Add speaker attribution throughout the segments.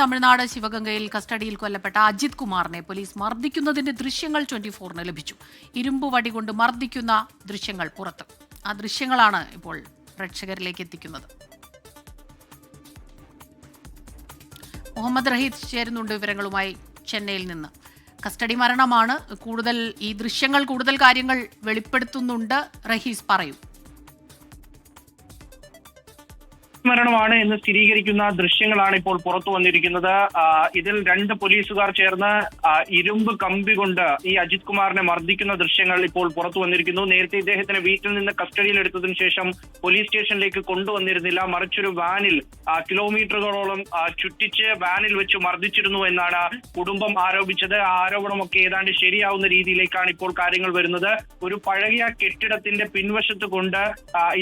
Speaker 1: തമിഴ്നാട് ശിവഗംഗയിൽ കസ്റ്റഡിയിൽ കൊല്ലപ്പെട്ട അജിത് കുമാറിനെ പോലീസ് മർദ്ദിക്കുന്നതിന്റെ ദൃശ്യങ്ങൾ ട്വന്റി ഫോറിന് ലഭിച്ചു. ഇരുമ്പ് വടി കൊണ്ട് മർദ്ദിക്കുന്ന ദൃശ്യങ്ങൾ പുറത്ത്. ആ ദൃശ്യങ്ങളാണ് ഇപ്പോൾ പ്രേക്ഷകരിലേക്ക് എത്തിക്കുന്നത്. മുഹമ്മദ് റഹീദ് ചേരുന്നുണ്ട് വിവരങ്ങളുമായി ചെന്നൈയിൽ നിന്ന്. കസ്റ്റഡി മരണമാണ്. കൂടുതൽ ഈ ദൃശ്യങ്ങൾ കൂടുതൽ കാര്യങ്ങൾ വെളിപ്പെടുത്തുന്നുണ്ട്. റഹീസ് പറയൂ.
Speaker 2: മരണമാണ് എന്ന് സ്ഥിരീകരിക്കുന്ന ദൃശ്യങ്ങളാണ് ഇപ്പോൾ പുറത്തു വന്നിരിക്കുന്നത്. ഇതിൽ രണ്ട് പോലീസുകാർ ചേർന്ന് ഇരുമ്പ് കമ്പി കൊണ്ട് ഈ അജിത് കുമാറിനെ മർദ്ദിക്കുന്ന ദൃശ്യങ്ങൾ ഇപ്പോൾ പുറത്തു വന്നിരിക്കുന്നു. നേരത്തെ ഇദ്ദേഹത്തിന് വീട്ടിൽ നിന്ന് കസ്റ്റഡിയിൽ എടുത്തതിനു ശേഷം പോലീസ് സ്റ്റേഷനിലേക്ക് കൊണ്ടുവന്നിരുന്നില്ല. മറിച്ചൊരു വാനിൽ കിലോമീറ്ററുകളോളം ചുറ്റിച്ച് വാനിൽ വെച്ച് മർദ്ദിച്ചിരുന്നു എന്നാണ് കുടുംബം ആരോപിച്ചത്. ആരോപണമൊക്കെ ഏതാണ്ട് ശരിയാവുന്ന രീതിയിലേക്കാണ് ഇപ്പോൾ കാര്യങ്ങൾ വരുന്നത്. ഒരു പഴകിയ കെട്ടിടത്തിന്റെ പിൻവശത്ത് കൊണ്ട്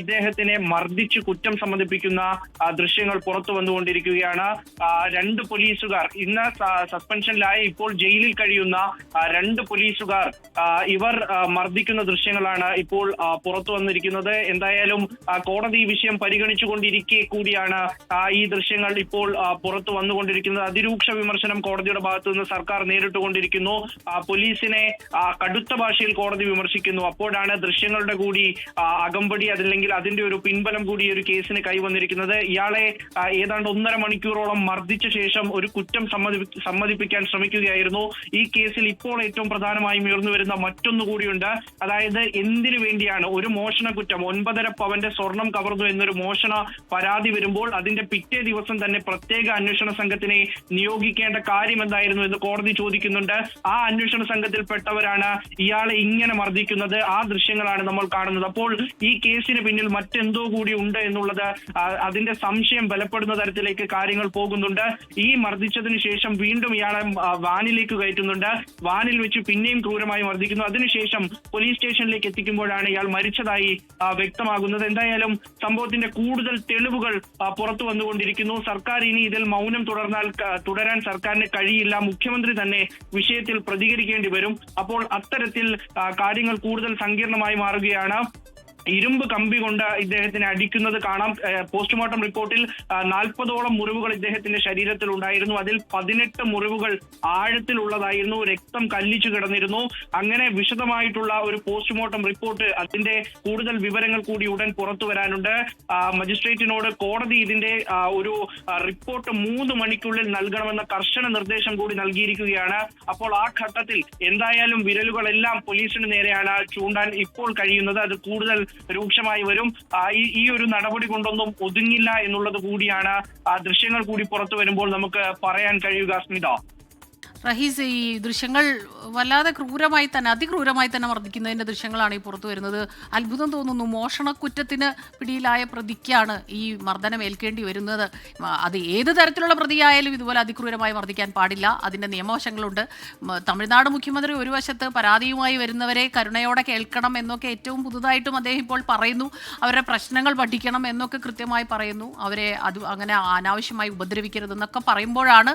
Speaker 2: ഇദ്ദേഹത്തിനെ മർദ്ദിച്ച് കുറ്റം സമ്മതിപ്പിക്കുന്ന ദൃശ്യങ്ങൾ പുറത്തു വന്നുകൊണ്ടിരിക്കുകയാണ്. രണ്ട് പോലീസുകാർ ഇന്ന് സസ്പെൻഷനിലായ ഇപ്പോൾ ജയിലിൽ കഴിയുന്ന രണ്ട് പോലീസുകാർ ഇവർ മർദ്ദിക്കുന്ന ദൃശ്യങ്ങളാണ് ഇപ്പോൾ പുറത്തു വന്നിരിക്കുന്നത്. എന്തായാലും കോടതി ഈ വിഷയം പരിഗണിച്ചുകൊണ്ടിരിക്കെ കൂടിയാണ് ഈ ദൃശ്യങ്ങൾ ഇപ്പോൾ പുറത്തു വന്നുകൊണ്ടിരിക്കുന്നത്. അതിരൂക്ഷ വിമർശനം കോടതിയുടെ ഭാഗത്തു നിന്ന് സർക്കാർ നേരിട്ടുകൊണ്ടിരിക്കുന്നു. പോലീസിനെ കടുത്ത ഭാഷയിൽ കോടതി വിമർശിക്കുന്നു. അപ്പോഴാണ് ദൃശ്യങ്ങളുടെ കൂടി അകമ്പടി അതല്ലെങ്കിൽ അതിന്റെ ഒരു പിൻബലം കൂടി ഒരു കേസിന് കൈവന്നിരിക്കുന്നത്. ഇയാളെ ആ, ഏതാണ്ട് ഒന്നര മണിക്കൂറോളം മർദ്ദിച്ച ശേഷം ഒരു കുറ്റം സമ്മതി സമ്മതിപ്പിക്കാൻ ശ്രമിക്കുകയായിരുന്നു. ഈ കേസിൽ ഇപ്പോൾ ഏറ്റവും പ്രധാനമായും ഉയർന്നു വരുന്ന മറ്റൊന്നു കൂടിയുണ്ട്. അതായത് എന്തിനു വേണ്ടിയാണ് ഒരു മോഷണ കുറ്റം ഒൻപതര പവന്റെ സ്വർണം കവർന്നു എന്നൊരു മോഷണ പരാതി വരുമ്പോൾ അതിന്റെ പിറ്റേ ദിവസം തന്നെ പ്രത്യേക അന്വേഷണ സംഘത്തിനെ നിയോഗിക്കേണ്ട കാര്യം എന്തായിരുന്നു എന്ന് കോടതി ചോദിക്കുന്നുണ്ട്. ആ അന്വേഷണ സംഘത്തിൽപ്പെട്ടവരാണ് ഇയാളെ ഇങ്ങനെ മർദ്ദിക്കുന്നത്. ആ ദൃശ്യങ്ങളാണ് നമ്മൾ കാണുന്നത്. അപ്പോൾ ഈ കേസിന് പിന്നിൽ മറ്റെന്തോ കൂടി ഉണ്ട് എന്നുള്ളത് അതിന്റെ സംശയം ബലപ്പെടുന്ന തരത്തിലേക്ക് കാര്യങ്ങൾ പോകുന്നുണ്ട്. ഈ മർദ്ദിച്ചതിന് ശേഷം വീണ്ടും ഇയാളെ വാനിലേക്ക് കയറ്റുന്നുണ്ട്. വാനിൽ വെച്ച് പിന്നെയും ക്രൂരമായി മർദ്ദിക്കുന്നു. അതിനുശേഷം പോലീസ് സ്റ്റേഷനിലേക്ക് എത്തിക്കുമ്പോഴാണ് ഇയാൾ മരിച്ചതായി വ്യക്തമാകുന്നത്. എന്തായാലും സംഭവത്തിന്റെ കൂടുതൽ തെളിവുകൾ പുറത്തു വന്നുകൊണ്ടിരിക്കുന്നു. സർക്കാർ ഇനി ഇതിൽ മൗനം തുടർന്നാൽ തുടരാൻ സർക്കാരിന് കഴിയില്ല. മുഖ്യമന്ത്രി തന്നെ വിഷയത്തിൽ പ്രതികരിക്കേണ്ടി വരും. അപ്പോൾ അത്തരത്തിൽ കാര്യങ്ങൾ കൂടുതൽ സങ്കീർണമായി മാറുകയാണ്. ഇരുമ്പ് കമ്പി കൊണ്ട് ഇദ്ദേഹത്തിനെ അടിക്കുന്നത് കാണാം. പോസ്റ്റ്മോർട്ടം റിപ്പോർട്ടിൽ നാൽപ്പതോളം മുറിവുകൾ ഇദ്ദേഹത്തിന്റെ ശരീരത്തിൽ ഉണ്ടായിരുന്നു അതിൽ പതിനെട്ട് മുറിവുകൾ ആഴത്തിലുള്ളതായിരുന്നു. രക്തം കല്ലിച്ചു കിടന്നിരുന്നു. അങ്ങനെ വിശദമായിട്ടുള്ള ഒരു പോസ്റ്റ്മോർട്ടം റിപ്പോർട്ട് അതിന്റെ കൂടുതൽ വിവരങ്ങൾ കൂടി ഉടൻ പുറത്തു വരാനുണ്ട്. മജിസ്ട്രേറ്റിനോട് കോടതി ഇതിന്റെ ഒരു റിപ്പോർട്ട് മൂന്ന് മണിക്കുള്ളിൽ നൽകണമെന്ന കർശന നിർദ്ദേശം കൂടി നൽകിയിരിക്കുകയാണ്. അപ്പോൾ ആ ഘട്ടത്തിൽ എന്തായാലും വിരലുകളെല്ലാം പോലീസിന് നേരെയാണ് ചൂണ്ടാൻ ഇപ്പോൾ കഴിയുന്നത്. അത് കൂടുതൽ രൂക്ഷമായി വരും. ഈ ഒരു നടപടി കൊണ്ടൊന്നും ഒതുങ്ങില്ല എന്നുള്ളത് കൂടിയാണ് ആ ദൃശ്യങ്ങൾ കൂടി പുറത്തു വരുമ്പോൾ നമുക്ക് പറയാൻ കഴിയുക സ്മിത.
Speaker 1: റഹീസ് ഈ ദൃശ്യങ്ങൾ വല്ലാതെ ക്രൂരമായി തന്നെ അതിക്രൂരമായി തന്നെ മർദ്ദിക്കുന്നതിന്റെ ദൃശ്യങ്ങളാണ് ഈ പുറത്തു വരുന്നത്. അത്ഭുതം തോന്നുന്നു മോഷണക്കുറ്റത്തിന് പിടിയിലായ പ്രതിക്കാണ് ഈ മർദ്ദനം ഏൽക്കേണ്ടി വരുന്നത്. അത് ഏത് തരത്തിലുള്ള പ്രതിയായാലും ഇതുപോലെ അതിക്രൂരമായി മർദ്ദിക്കാൻ പാടില്ല. അതിന്റെ നിയമവശങ്ങളുണ്ട്. തമിഴ്നാട് മുഖ്യമന്ത്രി ഒരു വശത്ത് പരാതിയുമായി വരുന്നവരെ കരുണയോടെ കേൾക്കണം എന്നൊക്കെ ഏറ്റവും പുതുതായിട്ടും അദ്ദേഹം ഇപ്പോൾ പറയുന്നു. അവരുടെ പ്രശ്നങ്ങൾ പഠിക്കണം എന്നൊക്കെ കൃത്യമായി പറയുന്നു. അവരെ അത് അങ്ങനെ അനാവശ്യമായി ഉപദ്രവിക്കരുതെന്നൊക്കെ പറയുമ്പോഴാണ്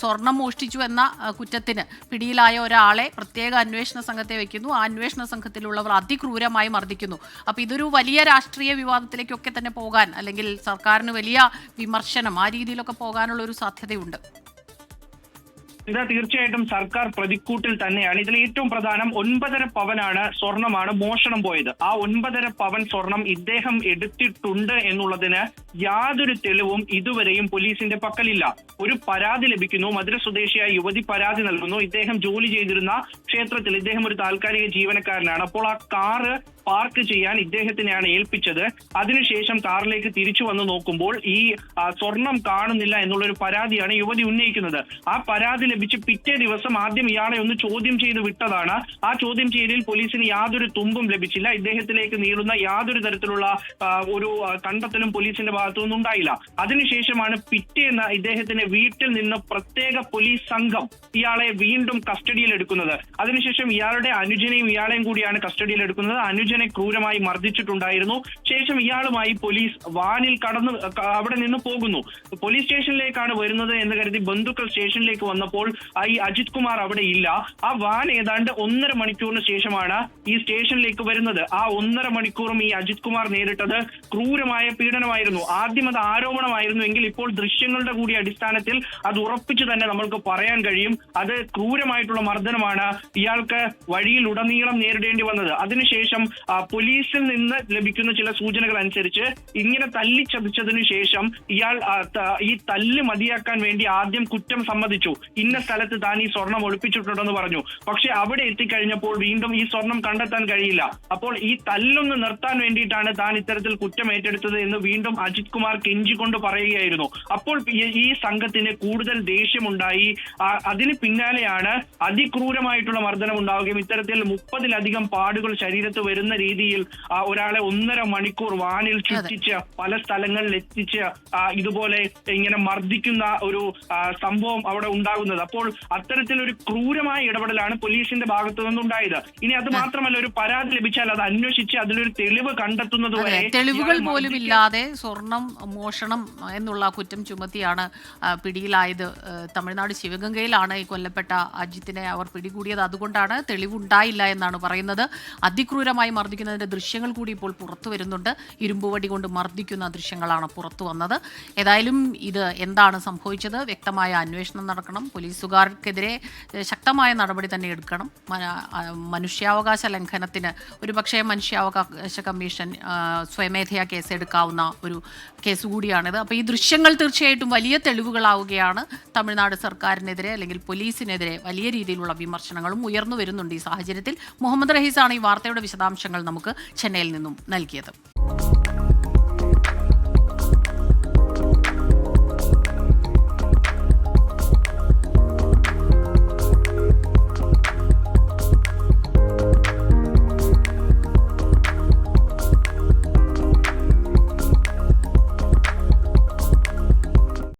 Speaker 1: സ്വർണം മോഷ്ടിച്ചു എന്ന കുറ്റത്തിന് പിടിയിലായ ഒരാളെ പ്രത്യേക അന്വേഷണ സംഘത്തെ വെക്കുന്നു. ആ അന്വേഷണ സംഘത്തിലുള്ളവർ അതിക്രൂരമായി മർദ്ദിക്കുന്നു. അപ്പോൾ ഇതൊരു വലിയ രാഷ്ട്രീയ വിവാദത്തിലേക്കൊക്കെ തന്നെ പോകാൻ അല്ലെങ്കിൽ സർക്കാരിന് വലിയ വിമർശനം ആ രീതിയിലൊക്കെ പോകാനുള്ള ഒരു സാധ്യതയുണ്ട്.
Speaker 2: ഇത് തീർച്ചയായിട്ടും സർക്കാർ പ്രതിക്കൂട്ടിൽ തന്നെയാണ്. ഇതിൽ ഏറ്റവും പ്രധാനം ഒൻപതര പവനാണ് സ്വർണമാണ് മോഷണം പോയത്. ആ ഒൻപതര പവൻ സ്വർണം ഇദ്ദേഹം എടുത്തിട്ടുണ്ട് എന്നുള്ളതിന് യാതൊരു തെളിവും ഇതുവരെയും പോലീസിന്റെ പക്കലില്ല. ഒരു പരാതി ലഭിക്കുന്നു. മധുര സ്വദേശിയായ യുവതി പരാതി നൽകുന്നു. ഇദ്ദേഹം ജോലി ചെയ്തിരുന്ന ക്ഷേത്രത്തിൽ ഇദ്ദേഹം ഒരു താൽക്കാലിക ജീവനക്കാരനാണ്. അപ്പോൾ ആ കാറ് പാർക്ക് ചെയ്യാൻ ഇദ്ദേഹത്തിനെയാണ് ഏൽപ്പിച്ചത്. അതിനുശേഷം കാറിലേക്ക് തിരിച്ചു വന്ന് നോക്കുമ്പോൾ ഈ സ്വർണം കാണുന്നില്ല എന്നുള്ളൊരു പരാതിയാണ് യുവതി ഉന്നയിക്കുന്നത്. ആ പരാതി ലഭിച്ച് പിറ്റേ ദിവസം ആദ്യം ഇയാളെ ഒന്ന് ചോദ്യം ചെയ്ത് വിട്ടതാണ്. ആ ചോദ്യം ചെയ്യലിൽ പോലീസിന് യാതൊരു തുമ്പും ലഭിച്ചില്ല. ഇദ്ദേഹത്തിലേക്ക് നീളുന്ന യാതൊരു തരത്തിലുള്ള ഒരു കണ്ടെത്തലും പോലീസിന്റെ ഭാഗത്തുനിന്നും ഉണ്ടായില്ല. അതിനുശേഷമാണ് പിറ്റേന്ന് ഇദ്ദേഹത്തിന്റെ വീട്ടിൽ നിന്ന് പ്രത്യേക പോലീസ് സംഘം ഇയാളെ വീണ്ടും കസ്റ്റഡിയിൽ എടുക്കുന്നത്. അതിനുശേഷം ഇയാളുടെ അനുജനെയും ഇയാളെയും കൂടിയാണ് കസ്റ്റഡിയിൽ എടുക്കുന്നത്. അനുജനെ ക്രൂരമായി മർദ്ദിച്ചിട്ടുണ്ടായിരുന്നു. ശേഷം ഇയാളുമായി പോലീസ് വാനിൽ കടന്നു അവിടെ നിന്ന് പോകുന്നു. പോലീസ് സ്റ്റേഷനിലേക്കാണ് വരുന്നത് എന്ന് കരുതി ബന്ധുക്കൾ സ്റ്റേഷനിലേക്ക് വന്നപ്പോൾ ഈ അജിത് കുമാർ അവിടെ ഇല്ല. ആ വാൻ ഏതാണ്ട് ഒന്നര മണിക്കൂറിന് ശേഷമാണ് ഈ സ്റ്റേഷനിലേക്ക് വരുന്നത്. ആ ഒന്നര മണിക്കൂറും ഈ അജിത് കുമാർ നേരിട്ടത് ക്രൂരമായ പീഡനമായിരുന്നു. ആദ്യം അത് ആരോപണമായിരുന്നു എങ്കിൽ ഇപ്പോൾ ദൃശ്യങ്ങളുടെ കൂടി അടിസ്ഥാനത്തിൽ അത് ഉറപ്പിച്ചു തന്നെ നമ്മൾക്ക് പറയാൻ കഴിയും. അത് ക്രൂരമായിട്ടുള്ള മർദ്ദനമാണ് ഇയാൾക്ക് വഴിയിൽ ഉടനീളം നേരിടേണ്ടി വന്നത്. അതിനുശേഷം പോലീസിൽ നിന്ന് ലഭിക്കുന്ന ചില സൂചനകൾ അനുസരിച്ച് ഇങ്ങനെ തല്ലിച്ചതച്ചതിനു ശേഷം ഇയാൾ ഈ തല്ല് മതിയാക്കാൻ വേണ്ടി ആദ്യം കുറ്റം സമ്മതിച്ചു. ഇന്ന സ്ഥലത്ത് താൻ ഈ സ്വർണം ഒളിപ്പിച്ചിട്ടുണ്ടെന്ന് പറഞ്ഞു. പക്ഷെ അവിടെ എത്തിക്കഴിഞ്ഞപ്പോൾ വീണ്ടും ഈ സ്വർണം കണ്ടെത്താൻ കഴിയില്ല. അപ്പോൾ ഈ തല്ലൊന്ന് നിർത്താൻ വേണ്ടിയിട്ടാണ് താൻ ഇത്തരത്തിൽ കുറ്റം ഏറ്റെടുത്തത് എന്ന് വീണ്ടും അജിത് കുമാർ കെഞ്ചിക്കൊണ്ട് പറയുകയായിരുന്നു. അപ്പോൾ ഈ- സംഘത്തിന് കൂടുതൽ ദേഷ്യമുണ്ടായി. അതിന് പിന്നാലെയാണ് അതിക്രൂരമായിട്ടുള്ള മർദ്ദനം ഉണ്ടാവുകയും ഇത്തരത്തിൽ മുപ്പതിലധികം പാടുകൾ ശരീരത്ത് വരുന്ന രീതിയിൽ ഒരാളെ ഒന്നര മണിക്കൂർ വാനിൽ ചുറ്റിച്ച് പല സ്ഥലങ്ങളിൽ എത്തിച്ച് ഇതുപോലെ ഇങ്ങനെ മർദ്ദിക്കുന്ന ഒരു സംഭവം അവിടെ ഉണ്ടാകുന്നത്. അപ്പോൾ അത്തരത്തിലൊരു ക്രൂരമായ ഇടപെടലാണ് പോലീസിന്റെ ഭാഗത്തു നിന്നുണ്ടായത്. ഇനി അത് മാത്രമല്ല ഒരു പരാതി ലഭിച്ചാൽ അത് അന്വേഷിച്ച് അതിലൊരു തെളിവ് കണ്ടെത്തുന്നത് വരെ
Speaker 1: തെളിവുകൾ പോലും ഇല്ലാതെ സ്വർണം മോഷണം എന്നുള്ള കുറ്റം ചുമത്തിയാണ് പിടിയിലായത്. തമിഴ്നാട് ശിവഗംഗയിലാണ് ഈ കൊല്ലപ്പെട്ട അജിത്തിനെ അവർ പിടികൂടിയത്. അതുകൊണ്ടാണ് തെളിവുണ്ടായില്ല എന്നാണ് പറയുന്നത്. അതിക്രൂരമായി മർദ്ദിക്കുന്നതിന്റെ ദൃശ്യങ്ങൾ കൂടി ഇപ്പോൾ പുറത്തു വരുന്നുണ്ട്. ഇരുമ്പുവടി കൊണ്ട് മർദ്ദിക്കുന്ന ദൃശ്യങ്ങളാണ് പുറത്തു വന്നത്. ഏതായാലും ഇത് എന്താണ് സംഭവിച്ചത്? വ്യക്തമായ അന്വേഷണം നടക്കണം. പോലീസുകാർക്കെതിരെ ശക്തമായ നടപടി തന്നെ എടുക്കണം. മനുഷ്യാവകാശ ലംഘനത്തിന് ഒരുപക്ഷെ മനുഷ്യാവകാശ കമ്മീഷൻ സ്വയമേധയാ കേസെടുക്കാവുന്ന ഒരു കേസ് കൂടിയാണിത്. അപ്പോൾ ഈ ദൃശ്യങ്ങൾ തീർച്ചയായിട്ടും വലിയ തെളിവുകളാവുകയാണ്. തമിഴ്നാട് സർക്കാരിനെതിരെ അല്ലെങ്കിൽ പോലീസിനെതിരെ വലിയ രീതിയിലുള്ള വിമർശനങ്ങളും ഉയർന്നു വരുന്നുണ്ട് ഈ സാഹചര്യത്തിൽ. മുഹമ്മദ് റഹീസാണ് ഈ വാർത്തയുടെ നമുക്ക് ചെന്നൈയിൽ നിന്നും നൽകിയത്.